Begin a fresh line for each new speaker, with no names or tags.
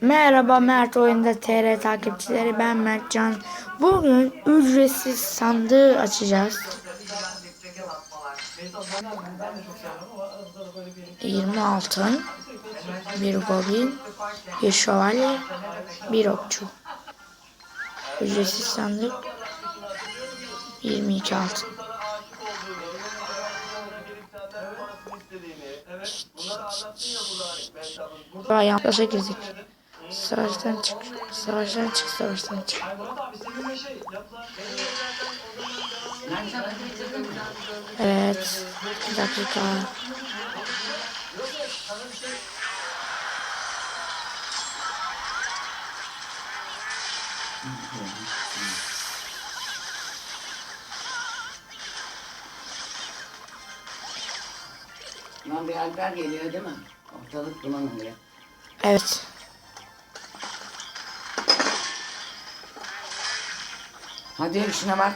Merhaba Mert Oyunda TR takipçileri ben Mertcan. Bugün ücretsiz sandığı açacağız. 20 altın, bir goblin, bir şövalye, bir okçu. Ücretsiz sandık 22 altın. Daha yaklaşa girdik. Savaştan çık, savaştan çık, savaştan çık. Evet, bir dakika.
Lan bir Alper geliyor değil mi? Ortalık duman oluyor.
Evet.
Hadi şuna bak.